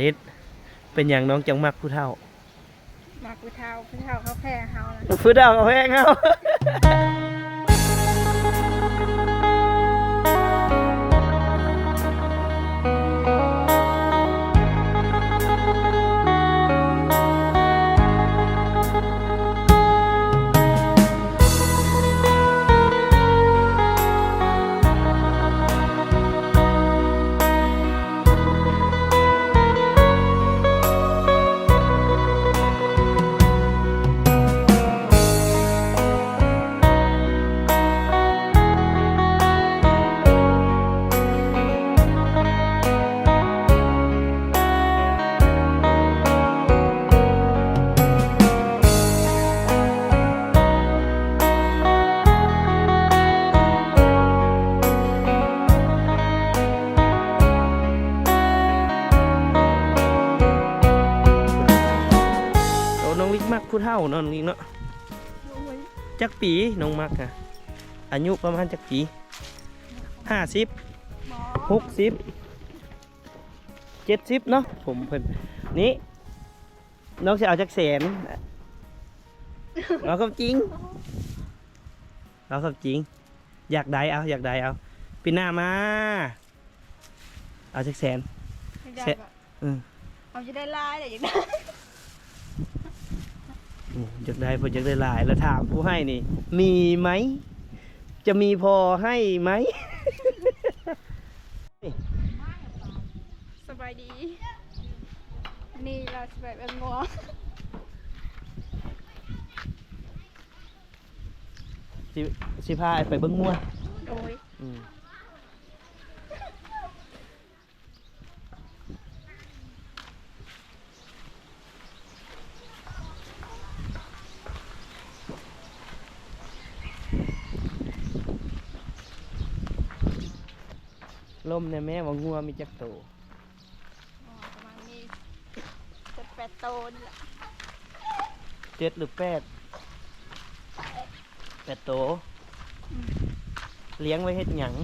ลิศเป็นอย่างน้องจังมักผู้เฒ่ามากูเท้ากูเท้าเขาแพ้เฮานะผู้เฒ่าเอาแพงเอาาเนาะน้องลิศเนาะโอ้ยจักปีน้องมักอะอายุประมาณจักปีห้าสิบหมอหกสิบเจ็ดสิบเนาะผมเพิ่นนี่น้องจะเอาจักแสนเอาคำจริงเอาคำจริง อยากได้เอาอยากได้เอาปีหน้ามา เอาจักแสนไม่ได้เสร็จแบบอืมเอาจะได้ลายแต่ยังได้ อืมอยากได้ผมอยากได้หลาย แล้วถามผู้ให้นี่ มีไหม จะมีพอให้ไหม สบายดี นี่เราสบายแบบงัวสิสิพาไปเบิ้งมัวโดย อืม มเนี่ยแม่ว่างัวมีจักโตอ๋อประมาณนี้เจ็ดแปดโตนี่แหละเจ็ดหรือแปดแปดโต อืมเลี้ยงไว้เฮ็ดหยัง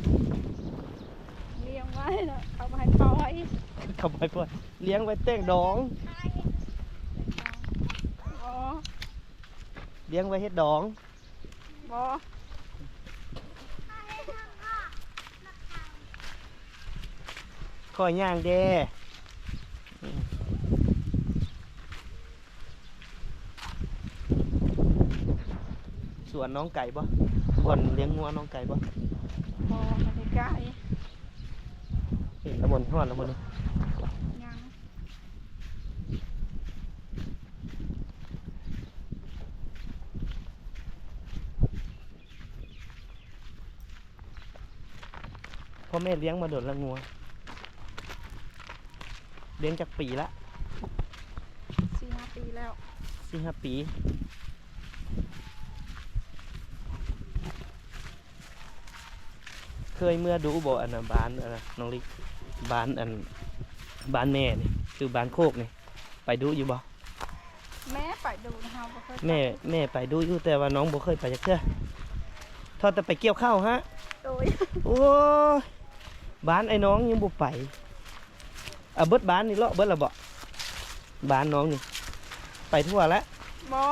เลี้ยงไว้เนาะเอามาให้ปล่อยเขาไปพ่อยเลี้ยงไว้แต่งดอง อ๋อเลี้ยงไว้เฮ็ดดอง บอ คอยย่างเด้อืมสวนน้องไก่บ่บ่อนเลี้ยงงัวน้องไก่บ่บอมาใกล้เห็นแล้วบนทอดแล้วบนๆยังพ่อแม่เลี้ยงมาโดดละงัว เลี้ยงจากปีละสี่ห้าปีแล้วสี่ห้าปี เคยเมื่อดูบ่อันน่ะบ้านอันน่ะน้องลิกบ้านอันบ้านแม่นี่คือบ้านโคกนี่ไปดูอยู่บ่แม่ไปดูนะคะบ่เคยไปแม่แม่ไปดูอยู่แต่ว่าน้องบ่เคยไปจักเทื่อทอดแต่ไปเกี่ยวข้าวฮะโดยโอ้ยบ้านไอ้น้องยังบ่ไป อะเบิดบ้านนี่เลาะเบิดและบ่บ้านน้องนี่ ไปทั่วแล้วบอ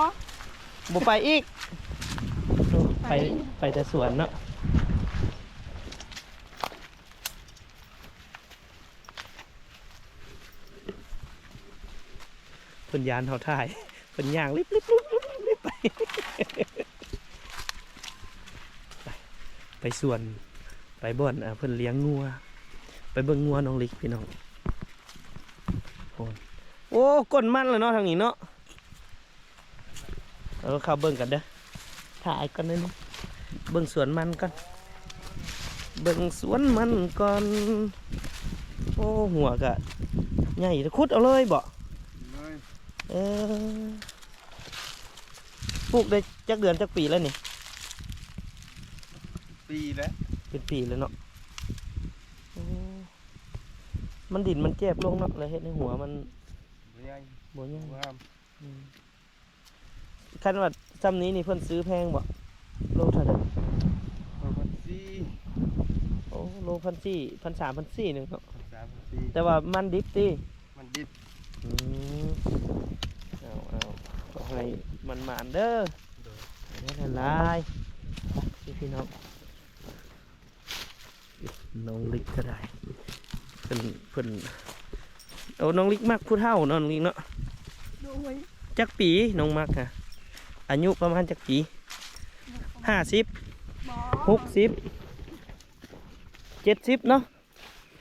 บ่ไปอีกโอ้ไปไปไปแต่สวนเนาะเพิ่นยานเฮาถ่ายเพิ่นย่างลิบลิบลิบลิบลิบไป ไป ไปสวน ไปบ่อนอะเพิ่นเลี้ยงงัว ไปเบิ่งงัวน้องลิกพี่น้อง โอนโอ้ก้นมันเลยเนาะทางนี้เนาะเราเข้าเบิ่งกันเด้อถ่ายกันเลยนี่เบิ่งสวนมันกันเบิ่งสวนมันก่อนโอ้หัวกะใหญ่ขุดเอาเลยบ่เออปลูกได้จักเดือนจักปีแล้วนี่ปีแล้วเป็นปีแล้วเนาะโอ้ มันดินมันเจ็บลงเนาะเลยเฮ็ดในหัวมันบ่ใหญ่บ่ยังงามคันว่าซ้ำนี้นี่เพิ่นซื้อแพงบ่โลเท่าไหร่เพิ่นพันสี่โอ้โลพันสี่พันสามพันสี่หนึ่งเนาะสามพันสี่แต่ว่ามันดิบตีมันดิบอืมเอาเอาขอให้มันหมานเด้อไม่ละลายไปพี่น้องน้องลิกก็ได้เพิ่นเพิ่นเอาน้องลิกมักผู้เฒ่าเนาะน้องลิกเนาะโดยจักปีน้องมักค่ะอายุประมาณจักปีห้าสิบหมอหกสิบเจ็ดสิบเนาะ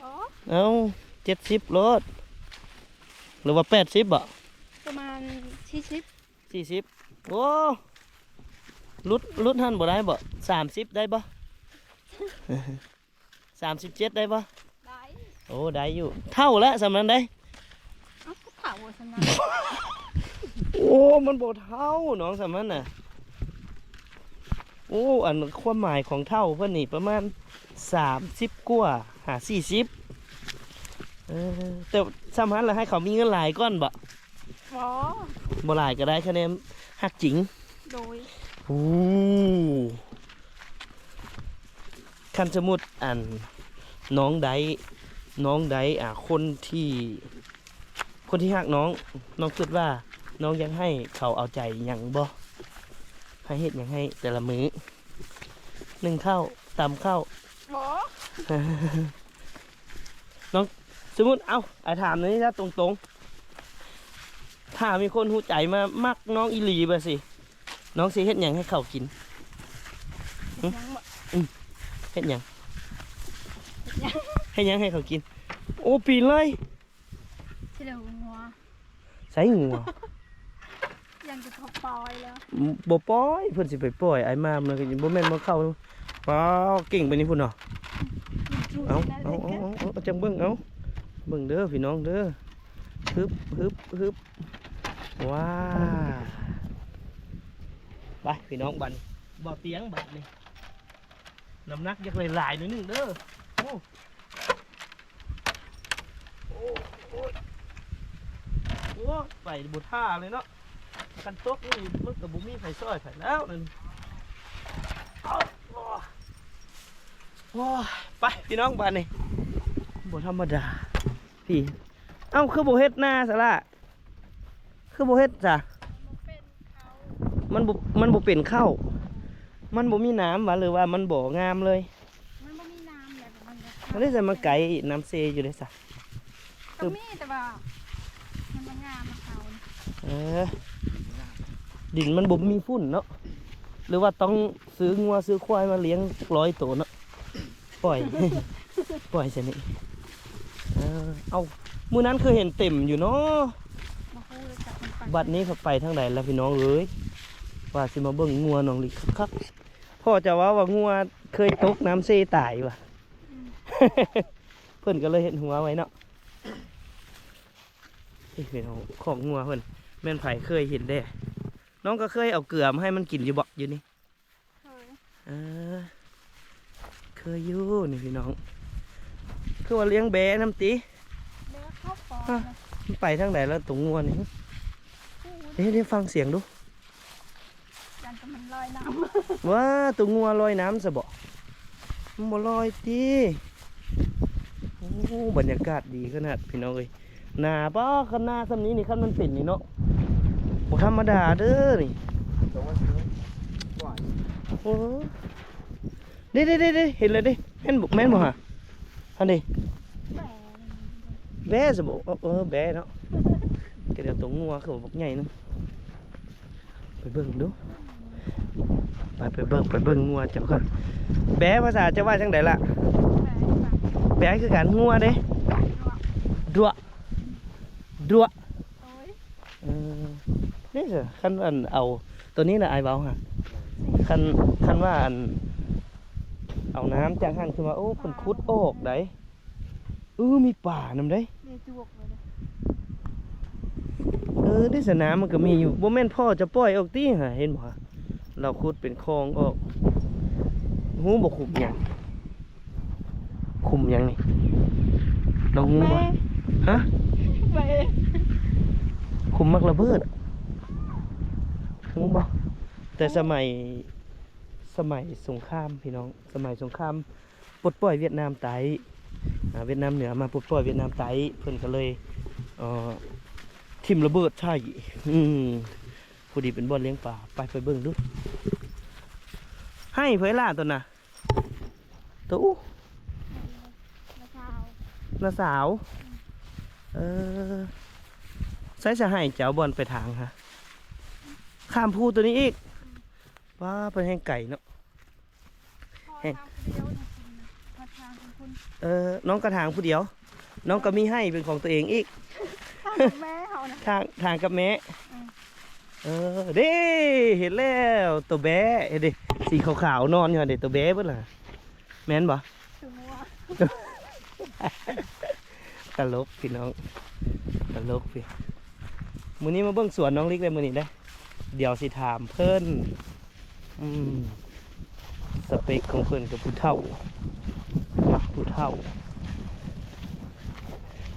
อ๋อเอาเจ็ดสิบรถหรือว่าแปดสิบบ่ประมาณสี่สิบสี่สิบโอ้ลุดลุดหันบ่ได้บ่สามสิบได้บ่สามสิบเจ็ดได้บ่ได้ โอ้ได้อยู่ เท่าละสำนั้นได้เอ้าก็ถามว่าสนะโอ้มันบ่เท่าน้องสำนั้นน่ะโอ้อันความหมายของเท่าเพิ่นนี่ประมาณสามสิบกว่าหาสี่สิบเออแต่สำนั้นแล้วให้เขามีเงินหลายก้อนบ่หมอบ่หลายก็ได้คะแนนหักจริงโดยโอ้คันสมมุดอันน้องใด น้องใดอ่าคนที่ คนที่หักน้อง น้องคิดว่า น้องยังให้เขาเอาใจหยังบ่ให้เฮ็ดหยังให้แต่ละมื้อหนึ่งข้าวตำข้าวหมอสมมุติเอาไอ้ถามหนี่อยนะตรงๆ ถ้ามีคนหูใจมามักน้องอีหลีบ่สิ น้องสิเฮ็ดหยังให้เขากินหึยังบ่เฮ็ดหยัง ให้หยังให้เขากิน โอ้ปีนเลยที่เดียวงัวใส่งัวยังจะเขาปล่อยแล้วบ่ปล่อยเพิ่นสิไปปล่อยไอ้มามเลยก็บ่แม่นบ่เข้าเปล่าเก่งไปนี่พุ่นเนาะเอาเอาเอาเอาเอาเอาจังเบิ่งเอาเบิ่งเด้อพี่น้องเด้อฮึบฮึบฮึบว้าไปพี่น้องบัดนบ่เตียงบัดนี่น้ำหนักอยักหลายๆหนิดนึงเด้อ โอ้โอ้โอ้ไปบุท่าเลยเนาะกันตกนี่มันกับบุมีไฟซอยไฟแล้วนั่นเอาโอ้ไปพี่น้องบ้านนี่บ่ธรรมดาพี่เอ้าคือบ่เฮ็ดหน้าซะละคือบ่เฮ็ดจ้ะมันเป็นเขามันบ่มันบ่เป็นข้าวมันบ่มีน้ำวะหรือว่ามันบ่งามเลย มันไม่มีน้ำเลยมันจะมันได้จะมาไกลน้ำเซอยู่เลยซะ ก็มีแต่ว่ามันมันงามมันเขาเออดินมันบ่มีฝุ่นเนาะหรือว่าต้องซื้องัวซื้อควายมาเลี้ยงร้อยตัวเนาะปล่อย ปล่อยซะนี่เออเอามื้อนั้นคือเห็นเต็มอยู่เนาะมาคู่เลยจับมันไปบัดนี้เขาไปทางใดแล้วพี่น้องเอ้ยว่าสิมาเบิ่งงัวน้องลิคักๆพ่อจะว่าว่างัวเคยตกน้ำเซตายว่ะ เพิ่นก็เลยเห็นหัวไว้เนาะ นี่พี่น้องของงัวเพิ่นแม่นไผเคยเห็นได้ น้องก็เคยเอาเกลือมาให้มันกินอยู่บ่อยู่นี่เฮ้ยเออเคยอยู่นี่พี่น้อง คือว่าเลี้ยงแบะน้ำตีเดี๋ยวเข้าปอดฮะนะมันไปทางไหนแล้วตรงงัวนี่คู่เดี๋ยวเดี๋ยวฟังเสียงดูยันกับมันลอยน้ว่าตัวงัวลอยน้ำซะบ่มันบ่ลอยติโอ้บรรยากาศดีขนาดพี่น้องเอ้ย หนาบ่คันหน้าซำนี้นี่คันมันเป็นนี่เนาะบ่ธรรมดาเด้อนี่ตรงว่าซื้อหวานโอ้เด้เด้เด้เด้เห็นเลยเด้แม่นบ่แม่นบ่ฮะอันนี้ำแหวนแบะซะบ่เออเออแบะเนาะก็เดี๋ยวตัวงัวคือบักใหญ่นึงไปเบิ่งดูไปไปเบิ่งไปเบิ่งงัวเจ้าก่อนแบะภาษาจะว่าจังไดล่ะแหวนแบบแบะคือการงัวเด้ดัว ดัวโอ้ยเออนี่สิคันอันเอา ตัวนี้นะไอายเบาฮะคันคันว่าอัน เอาน้ำจากหันขึ้นมาโอ้คนคุดออกได้เออมีป่านำได้เรียจวกเลยนะเออที่สนามมันก็มีอยู่บ่แม่นพ่อจะปล่อยออกตีฮะเห็นบ่ฮะเราขุดเป็นคลองออกหูบ่ขุมหยังขุมหยังนี่เราหูบ่ฮะ แหวนขุมมักระเบิดหูบ่แต่สมัยสมัยสงครามพี่น้อง สมัยสงครามปลดปล่อยเวียดนามไต้อ่าเวียดนามเหนือมาปลดปล่อยเวียดนามไต้เพิ่นก็เลยเอ่อทิมระเบิดใช่อืมพอดีเป็นบ่อนเลี้ยงปลาไปไปเบิ่งดูให้เผยล่าตัวน่ะตัวอู้มะพร้าวน้าสาว เออใส่จะให้เจ้าบอลไปทางฮะข้ามภูตัวนี้อีกว้าเป็นแห้งไก่เนาะพอเห็นทางเดียวนะคุณนะพอทางของคุณเออน้องกระถางผู้เดียว น้องก็มีให้เป็นของตัวเองอีกทางของแม่เขานะทางทางกับแม่อืมเออเด้เห็นแล้วตัวแบ๊เห็นดิสีขาวๆนอนอยู่หั่นเด็ตัวแบ๊เบิ่ล่ะแม่นบ่ถึงว่า ตลกพี่น้องตลกพี่มื้อนี้มาเบิ่งสวนน้องลิกเลยมื้อนี้ได้อเดี๋ยวสิถามเพิ่นอืมสเปคของเพิ่นกับผู้เฒ่ามักผู้เฒ่า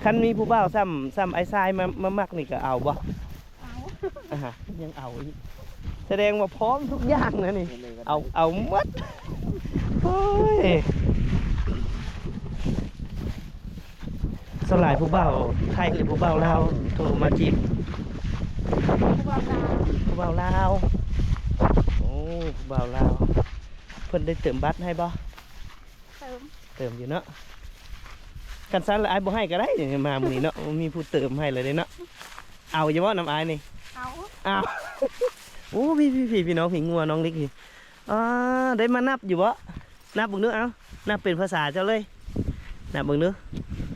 คันมีผู้บ่าวซ้ำซ้ำไอ้ทรายมามามักนี่ก็เอาบ่เอาอ่าฮะยังเอาอีกแสดงว่าพร้อมทุกอย่างนะนี่ เอาเอาหมดโอ้ย สลายผู้เบาไทยหรือผู้เบาลาวโทรมาจีบผู้บ่าวนาผู้เบาลาวโอ้ผู้เบาลาวเพิ่นได้เติมบัตรให้บ่เติมเติมอยู่เนาะกันซันละอายบ่ให้ก็ได้เนี่ยมามื้อนี้เนาะมีผู้เติมให้เลยเด้เนาะเอาอย่าว่าน้ำอายนี่เอาอ้าวโอ้พี่พี่พี่พี่น้องพี่งัวน้องเล็กพี่อ่าได้มานับอยู่บ่นับเบิ่งเนื้อเอานับเป็นภาษาเจ้าเลยนับเบิ่งเนื้อหืมห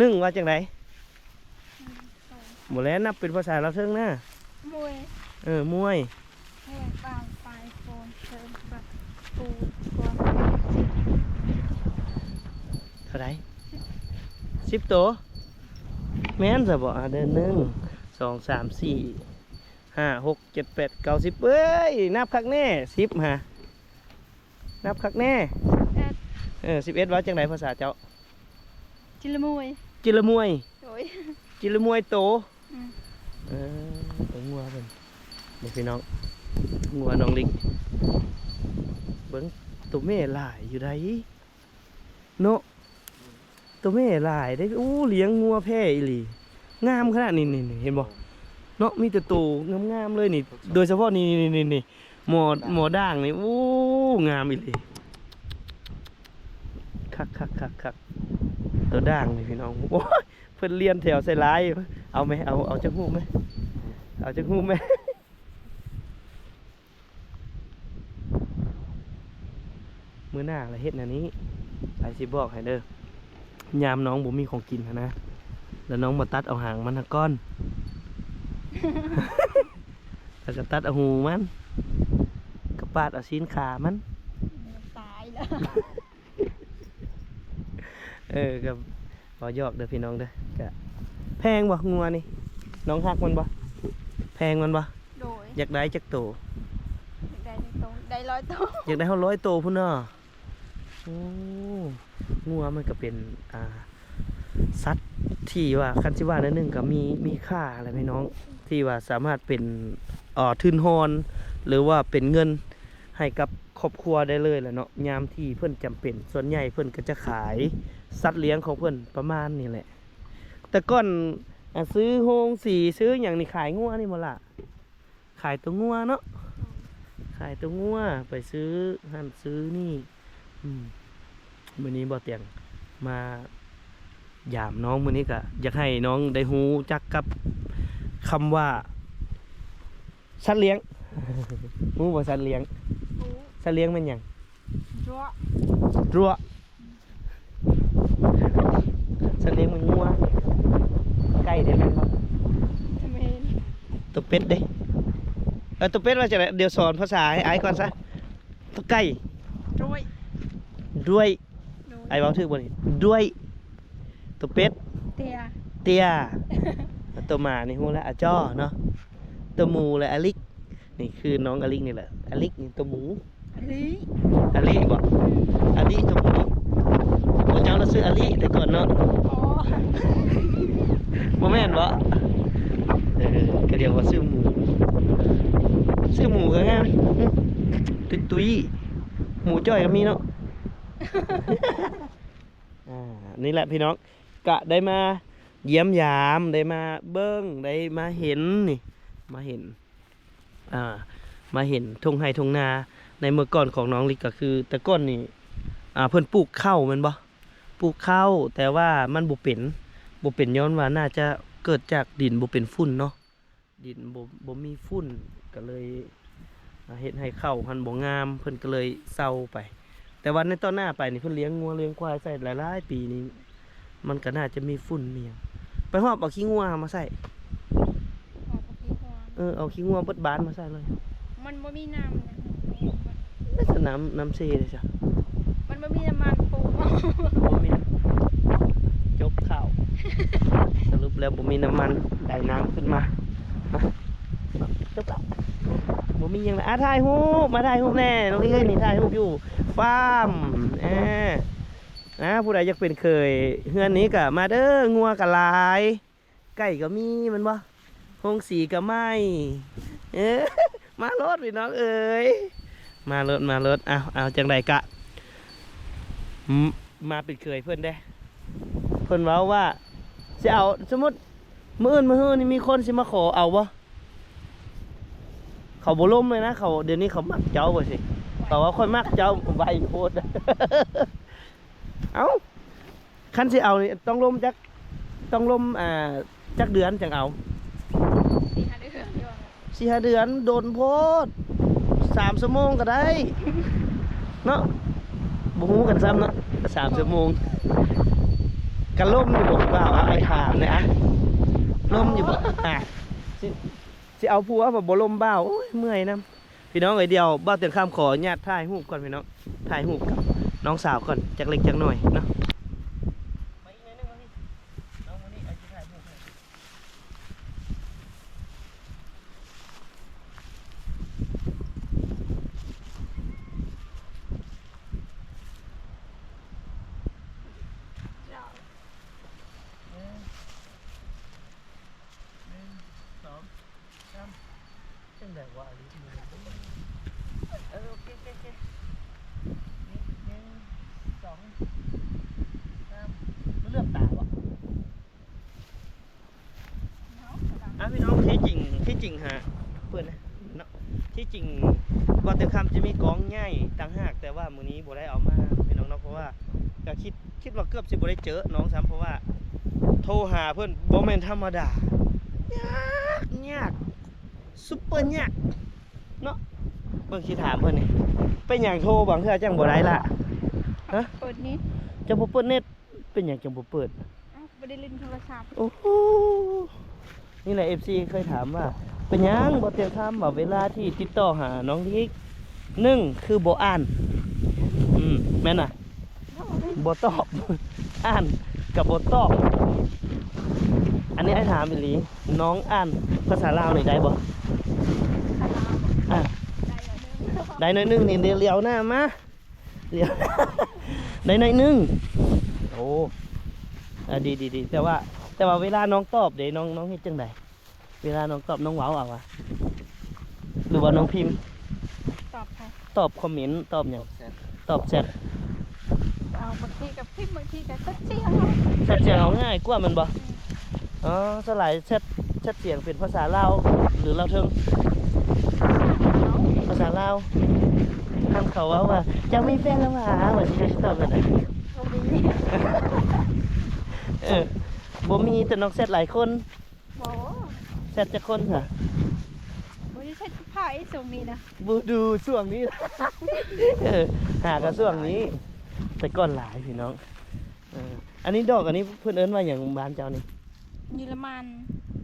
นึ่งว่าจังไดสองบ่แล้วนับเป็นภาษาเราวเทิงนะมวยเออมวยแห้งบางปลายโฟนเติมบัตรปูกวางเท่าไหรสิบตัวแม่นจะบ่อะเดินหนึ่งสองสามสี่ห้าหกเจ็ดแปดเก้าสิบเอ้ย นับคักแน่สิบฮะนับคักแน่เอ็ดเออสิบเอ็ดว่าจังไดภาษาเจ้า จิลมวยจิละมวยโอ้ยจิละมวยโตอืมเออตัวงัวเป็นเด็กพี่น้องงัวน้องลิงเบิ้งตัวแม่หลายอยู่ไดเนาะตัวแม่หลายได้อู้เลี้ยงงัวแพะอีหลีงามขนาดนี้นี่นี่เห็นบ่เนาะมีแต่โตงามๆเลยนี่ โดยเฉพาะนี่นี่นี่นี่หมอหมอด่างนี่อู้งามอีหลีคักคักคักคัก ตัวด่างนี่พี่น้องโอ้ยเพิ่นเลียนแถวใส่ลายอยู่เอาไหมเอาเอาจักหูไหมเอาจักหูไหมมือหน้าละเฮ็ดอันนี้ไปสิบอกให้เด้อยามน้องบ่มีของกินนะ แล้วน้องมาตัดเอาหางมันหักก้อน แล้วก็ตัดเอาหูมันก็ปาดเอาซีนขามัน ตายแล้ว เออกับขอยอกเด้อพี่น้องเด้อก็แพงบ่งัวนี่ น้องหักมันบ่แพงมันบ่โดยอยากได้จักโตได้ในตรงได้ร้อยโตวอยากได้เท่าร้อยโตพุ่นเนาะโอ้งัวมันก็เป็นอ่าสัตว์ที่ว่าคันสิว่านั่นนึงก็มีมีค่าอะไรพี่น้องที่ว่าสามารถเป็นเอ่อทุนฮอน หรือว่าเป็นเงินให้กับครอบครัวได้เลยแหละเนาะยามที่เพิ่นจำเป็น ส่วนใหญ่เพิ่นก็จะขาย สัตว์เลี้ยงของเพิ่นประมาณนี้แหละ แต่ก่อนอะซื้อโฮงสีซื้ออย่างนี้ขายงัวนี่หมดละขายตัวงัวเนาะขายตัวงัวไปซื้อหั่นซื้อนี่อืมมื้อนี้บ่เตียงมายามน้องมื้อนี้ก็อยากให้น้องได้ฮู้จักกับคำว่าสัตว์เลี้ยงฮู้บ่สัตว์เลี้ยงปูสัตว์เลี้ยงเป็นหยังจั่วรัว สัตว์เลี้ยงมันงัวไก่ได้แม่นบ่ทำไมตัวเป็ดเด้เออตัวเป็ดว่าจะไหนเดี๋ยวสอนภาษาให้ไอ้ก่อนซะตัวไก่ด้วยด้วยโดยไอ้เว้าถูกบ่นี่ด้วย ตัวเป็ดเตียเตี้ยตัวหมานี่ฮู้แล้วอาจ้อเนาะตัวหมูและอลิกนี่คือน้องอลิกนี่แหละอลิกนี่ตัวหมูอันนี้อลิบ่อลิตัวหมูโอ้ เจ้าเราซื้ออลิแต่ก่อนเนาะอ๋อบ่แม่นบ่เออก็เรียกว่าซื้อหมูซื้อหมูก็งามตุ้ยตุ้ยๆหมูจ้อยก็มีเนาะอ่านี่แหละพี่น้องกะได้มาเยี่ยมยามได้มาเบิ้งได้มาเห็นนี่มาเห็นอ่ามาเห็นทงไฮทงนาในเมื่อก่อนของน้องลิกก็คือ แต่ก่อนนี่อ่าเพิ่นปลูกข้าวแมันบ่ ปลูกข้าวแต่ว่ามันบ่เป็นบ่เป็นย้อนว่าน่าจะเกิดจากดินบ่เป็นฝุ่นเนาะดินบ่บ่มีฝุ่นก็เลยอ่าเฮ็ดให้ข้าวหันบ่งาม เพิ่นก็เลยเศร้าไป แต่วันในตอนหน้าไปนี่เพิ่นเลี้ยงงัวเลี้ยงควายใส่หลายๆปีนี้มันก็น่าจะมีฝุ่นมีหยังไปหอบเอาขี้งัวมาใส่ออกกับพี่ฮอนเออเอาขี้งัวเบิดบานมาใส่เลย มันบ่มีน้ำนะน่าจะน้ำน้ำเซเลยจ้ะมันบ่มีน้ำมันปู บ่มีจบข่าว สรุปแล้วบ่มีน้ำมันได้น้ำขึ้นมาอะจบข่าวบ่มีหยังเลยอะถ่ายรูปมาถ่ายรูปแน่น้องนี่เอ้ยนี่ถ่ายรูปอยู่ฟาร์มเออนะผู้ใดอยากเป็นเคยเฮือนนี้ก็มาเด้องัวก็หลาย ไก่ก็มีแมันบ่โรงสีก็ไม่เออมารถพี่น้องเอ้ยมารถมารถเอาเอาจังใดกะอื มาเป็นเคยเพื่อนได้ เพื่อนเว้าว่าจะเอาสมมติมื้ออื่นมื้อฮื้อนี่มีคนสิมาขอเอาบ่เขาบ่ล่มเลยนะเขาเดี๋ยวนี้เขามักเจ้าบ่สิเขาว่าคนมักเจ้าใบโพดเอ้าคันสิเอานี่ต้องล่มจักต้องล่มอ่าจักเดือนจังเอาสี่ห้าเดือนอยู่อะสี่ห้าเดือนโดนโพดสามชั่วโมงก็ได้ เนาะ บู๊กันซ้ำเนาะสามชั่วโมงกันล่มอยู่บ่เปล่าไอ้ถามเนี่ยอะล่มอยู่บ่อะสิเอาผัวแบบบ่ล่มเบ้าโอ้ยเมื่อยนะพี่น้องไอเดียวบ้าเตือนข้ามขอญาตถ่ายหูปก่อนพี่น้องถ่ายหูปกับน้องสาวก่อนจากเล็กจากหน่อยเนาะมาอีกหน่อยหนึงมาพี่น้องมานี่ไอ้สิถ่ายรูปให้ เรา สองสามจังไดวะอันนี้เออโอเคโอเคโอเคนี่หนึ่งสองสามมันเลือกตาวะ เนาะกระดัง อะพี่น้องที่จริงที่จริงฮะเพื่อนนะเนาะที่จริงวันเต็มคำจะมีกองง่ายต่างหากแต่ว่ามื้อนี้บ่ได้เอามาพี่น้องเนาะเพราะว่า ก็คิดคิดว่าเกือบสิบ่ได้เจอน้องซ้ำเพราะว่า โทรหาเพื่อนบ่แม่นธรรมดายากยากซุปเปอร์ยากเนาะเบิ่งสิถามเพิ่นนี่เป็นหยังโทรบางเทื่อจังบ่ได้ล่ะฮะเปิดนี้จังบ่เปิดเน็ตเป็นหยังจังบ่เปิดเอ้าบ่ได้เล่นโทรศัพท์โอ้โหนี่แหละ FC เคยถามว่า เป็นหยังบ่เตรียมถามว่าเวลาที่ติดต่อหาน้องทิกหนึ่งคือบ่อ่านอืมแม่นน่ะ บ่ตอบ อ่านกับบ่ตอบ อันนี้ไอ้ถามอีหลีน้องอ่านภาษาลาวนี่ได้บ่อะได้แล้วเด้อได้หน่อยหนึงนี่เดี๋ยวเลี้ยวหน้ามาเลี้ยวได้หน่อยหนึงโอ้อะดีดีดีแต่ว่า แต่ว่าเวลาน้องตอบเดี๋ยวน้องน้องเฮ็ดจังไดเวลาน้องตอบน้องเว้าเอาอะหรือว่าน้องพิมพ์ ตอบค่ะตอบคอมเมนต์ตอบหยังแซ่บตอบแชท เอาบางทีกับพิมพ์บางทีกับตัดเสียงแชทเสียงเอาง่ายกว่าแมันบ่อ๋อสลายแชทแชทเสียงเป็นภาษาลาวหรือลาวเทิงเอาภาษาลาวห้ามเขาว่าว่าจะมีแฟนแล้วหว่าว่าสิจะตอบกันได้เอาบ่มีเออบ่มีแต่น้องแชทหลายคนบ่แชทจะคนค่ะบ่ได้ใช้ผ้าไอ้ทรงนี้นะบูดูช่วงนี้ เออหากันช่วงนี้ แต่ก่อนหลายพี่น้องเอออันนี้ดอกอันนี้เพื่อนเอิ้นว่าอย่างบ้านเจ้านี่เยอรมัน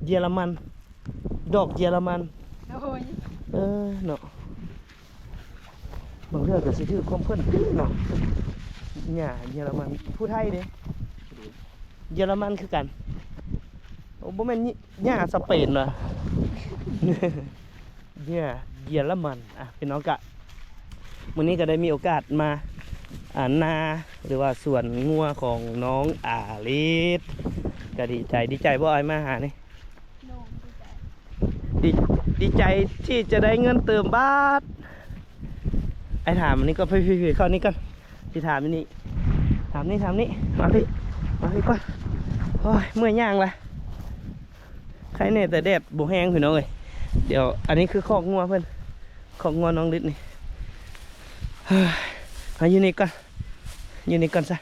เยอรมัน ดอกเยอรมันโอ้ยเออเนาะบางเรื่องก็สิถือความเพิ่นเนาะหญ้าเยอรมันผู้ไทยเด้เยอรมันคือกันโอ้บ่แม่นหญ้าสเปนว่ะหญ้าเยอรมันอะพี่น้องกะมื้อนี้ก็ได้มีโอกาสมาอ่า นาหรือว่าสวนงัวของน้องอาลิสก็ดีใจดีใจบ่อ้อยมาหานี่โน่ดีใจดีดีใจที่จะได้เงินเติมบาทไอ้ถามอันนี้ก็พี่พี่พี่เข้านี่ก่อนที่ถามอันนี้ถามนี่ถามนี่มาพี่มาพี่ก่อนโอ้ยเมื่อยย่างละใครเนี่ยแต่แดดบ่แห้งพี่น้องเอ้ยเดี๋ยวอันนี้คือคอกงัวเพื่อนคอกงัวน้องลิศนี่เฮ้ยเอาอยู่นี่ก่อนอ ยู่นี่ก่อนซะ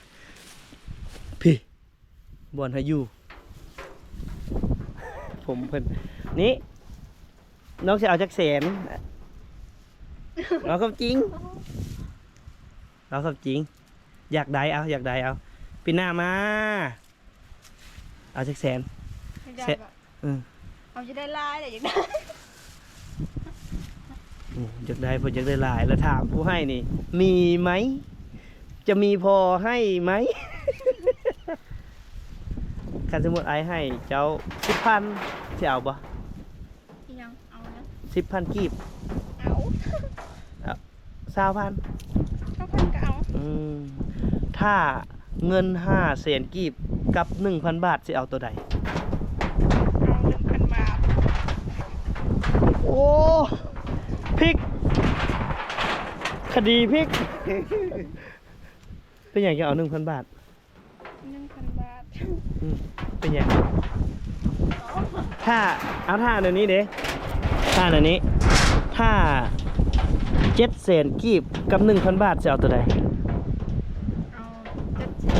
พี่บอนให้อยู่ ผมเพิ่นนี่ น้องจะเอาจักแสนเอาคำจริงเอาคำจริง อยากได้เอา อยากได้เอาปีหน้ามา เอาจักแสนไม่ได้เสร็จแบบอืมเอาจะได้ลายแต่อยากได้อืมอยากได้ผมอยากได้หลายแล้วถามผู้ให้นี่ มีไหม จะมีพอให้ไหมคันสมมติไอ้ให้ เจ้าสิบพันจะเอาปะอีหยังเอานะสิบพันกีบเอาสาวพันถ้าพันก็เอาอืมถ้าเงินห้าแสนกีบกับหนึ่งพันบาทจะเอาตัวใด เอาหนึ่งพันบาทโอ้พริก คดีพริก เป็นอย่างจะเอาหนึ่งพันบาทหนึ่งพันบาทอืมเป็นอย่างถ้าเอาท่าเดี๋ยวนี้เด้ท่าเดี๋ยวนี้ ถ้าเจ็ดแสนกีบกับหนึ่งพันบาทจะเอาตัวใดเอาเจ็ดสิบ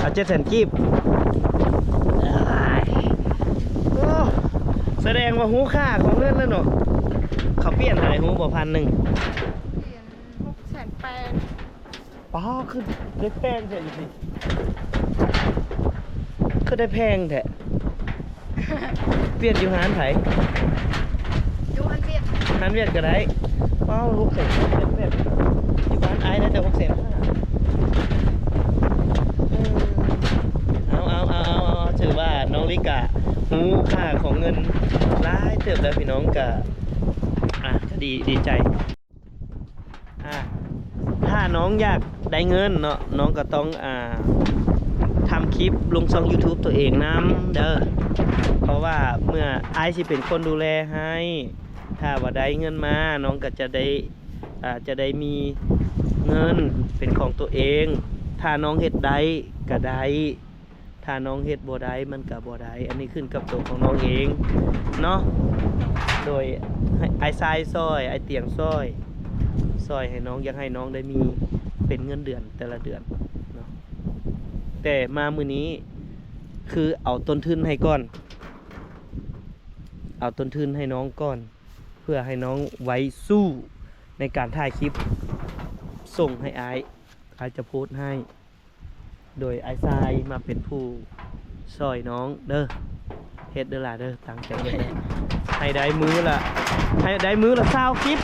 เอาเจ็ดแสนกีบอ้ายโอ้แสดงว่าหูค่าของเงินแล้วเนาะเขาเปลี่ยนอะไรหูบ่พันหนึ่ง เหรียญหกแสนแปด ป้าคือได้แพงแท้อยู่สิคือได้แพงแท้เปลี่ยนอยู่หานไผดูอันเทียบหานเวียดก็ได้ป้าหกแสนเวียดเวียดอยู่บ้านไอ้ได้แต่หกแสนห้าเออเอาเอาเอาเอาเอาถือว่าน้องลิกะหูค่าของเงินร้ายเติบแล้วพี่น้องกะอะก็ดีดีใจอะถ้าน้องอยาก ได้เงินเนาะน้องก็ต้องอ่าทำคลิปลงช่อง YouTube ตัวเองนํเด้อเพราะว่าเมื่อไอายสิเป็นคนดูแลให้ ถ้าว่าได้เงินมาน้องก็จะได้อาจะได้มีเงินเป็นของตัวเอง ถ้าน้องเฮ็ดได้ก็ได้ถ้าน้องเฮ็ดบ่ได้มันก็บ่ได้อันนี้ขึ้นกับตัวของน้องเองเนาะโดยไอ้ทรายซอยไอ้เตียงซอยซอยให้น้องอยากให้น้องได้มี เป็นเงินเดือนแต่ละเดือนเนาะแต่มามือนี้คือเอาต้นทุนให้ก่อน เอาต้นทุนให้น้องก่อน เพื่อให้น้องไว้สู้ในการถ่ายคลิป ส่งให้ไอซ์ไอซ์จะโพสต์ให้ โดยไอซ์ทรายมาเป็นผู้ซอยน้องเด้อเฮ็ดเด้อล่ะเด้อตังใจเฮ็ดเด้อให้ได้มือละให้ได้มือละเศร้าคลิป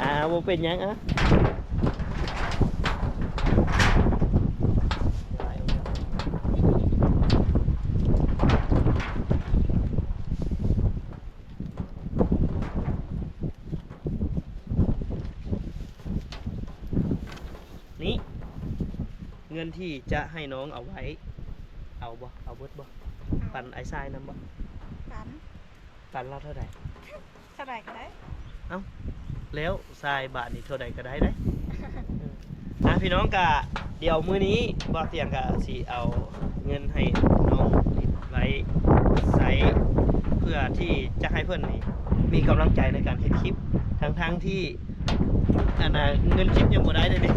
อ่าบ่เป็นหยังอะนี่เงินที่จะให้น้องเอาไว้ เอาบ่เอาเบิดบ่ปันไอ้ทรายนำบ่กันปันเราเท่าใดเท่าไหร่ก็ได้ แล้วทรายบาทนี่เท่าใดก็ได้ได้นะพี่น้องกะเดี๋ยวมื้อนี้บ่เตียงกะสิเอาเงินให้น้องไว้ใช้เพื่อที่จะให้เพื่อนนี่มีกำลังใจในการเฮ็ดคลิปทั้งๆที่อันน่ะเงินคลิปยังบ่ได้เลยนี่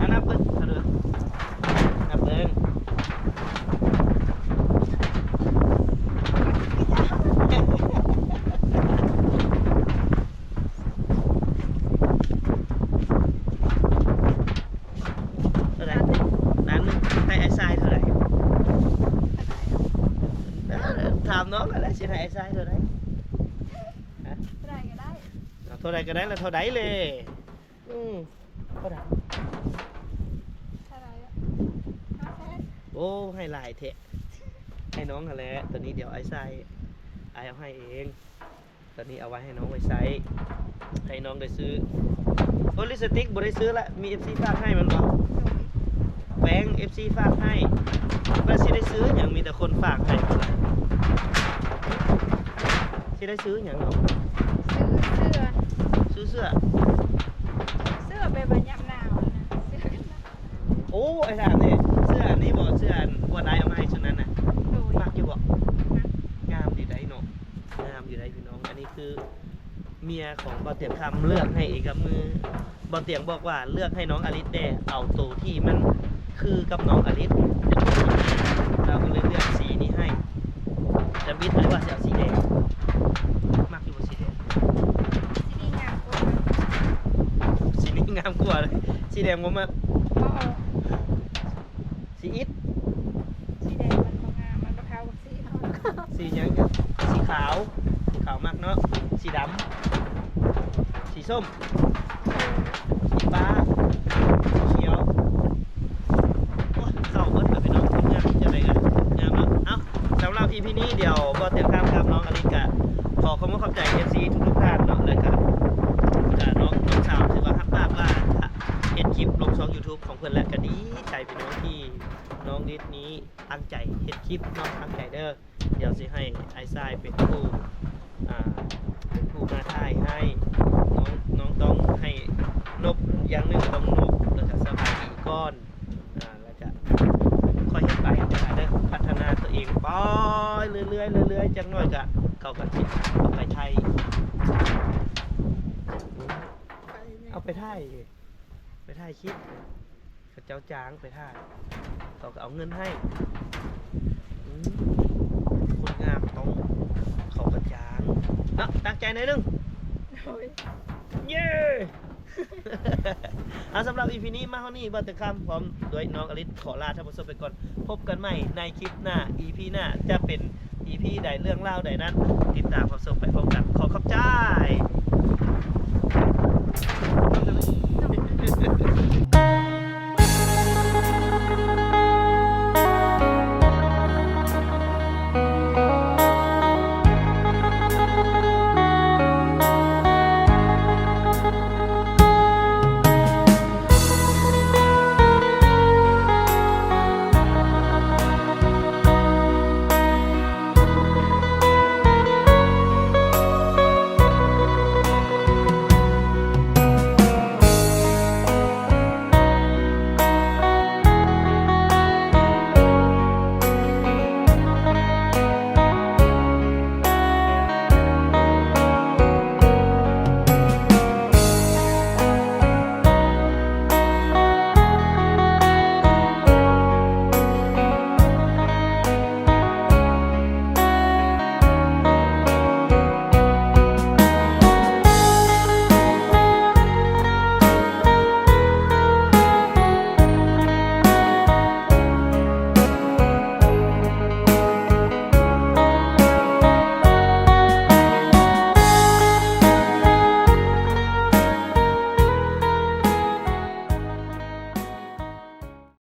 อันนั้นเบิ่งเอนเด้อนับเบิ่ง เท่าไหร่ล้านหนึงให้ไอ้ทรายเท่าไหร่เออถามน้องอะไรสิให้ไอ้ทรายเท่าไหร่ เท่าไหร่ก็ได้ เอาเท่าไหร่ ก็ได้ล้วเท่าไหร่เลยอืมเท่าไหร่เท่าไหร่อะห้าแสนโอ้ให้หลายเทะให้น้องหั่นแหละตอนนี้เดี๋ยวไอ้ทรายไอ้เอาให้เองตอนนี้เอาไว้ให้น้องไว้ใช้ให้น้องได้ซื้อโอลิปสติกบ่ได้ซื้อละมี FC ฝากให้มันบ่โดยแบงค์ FC ฝากให้แล้วสิได้ซื้ออย่างมีแต่คนฝากให้เท่าไหร่สิได้ซื้ออย่างเนาะซื้อเสื้อ ซื้อเสื้อ เสื้อเป็นบรรยากหนาวนะเสื้อกันหนาวโอ้ไอ้ถามเนี่ยเสื้อบ่เสื้ออันบัวได้เอามาให้ชุดนั้นน่ะโดยมากอยู่บ่งามดีได้เนาะงามอยู่ได้พี่น้อง อันนี้คือ เมียของบ่เตียงคำเลือกให้เองกับมือบ่เตียงบอกว่าเลือกให้น้องอลิสแด่เอาตัวที่มันคือกับน้องอลิสเราก็เลยเลือกสีนี้ให้จะบิดเลยว่าจะเอาสีแดงมากอยู่บ่สีแดง ที่นี่งามกว่า สีนี้งามกว่าเลย สีแด งผมมาบ่ออกสีอิฐสีแดงมันบ่งามมันบ่เข้ากับสีเขาสีหยังกันสีขาวสีขาวมากเนาะสีดำสีส้ม สีฟ้าสีเขียวโอ้ยเข้าเบิดเลยพี่น้องงามจะไรกันงามเนาะเอ้าสำหรับ EP นี้เดี๋ยวก็เตรียมข้ามกับน้องอลิกะขอขอบคุณขอบใจ FC ใจเห็นคลิปน้องตั้งใจเด้อเดี๋ยวสิให้ไอ้ทรายเป็นผู้อ่าเป็นผู้มาถ่ายให้น้องน้องต้องให้นบอย่างหนึ่งต้องนบแล้วก็สบายดีก้อนอ่าแล้วก็ค่อยเห็นไปเด้อเด้อพัฒนาตัวเองไปเรื่อยๆเรื่อยๆจังน่อยก็เขาก็สิเอาไปไทยเอาไปถ่ายไปถ่ายคลิปเขาเจ้าจ้างไปถ่าย เขาก็เอาเงินให้อืมคนงามต้องเขาก็จ้างเนาะตั้งใจหน่อยหนึงโดยเย้เอาสำหรับอีพีนี้มาเท่านี้บัตรคำพร้อมด้วยน้องอลิศขอลาท่านผู้ชมไปก่อน พบกันใหม่ในคลิปหน้า EP หน้าจะเป็น EP ใดเรื่องเล่าวใดนั้น ติดตามความชมไปพร้อมกันขอขอบใจโดย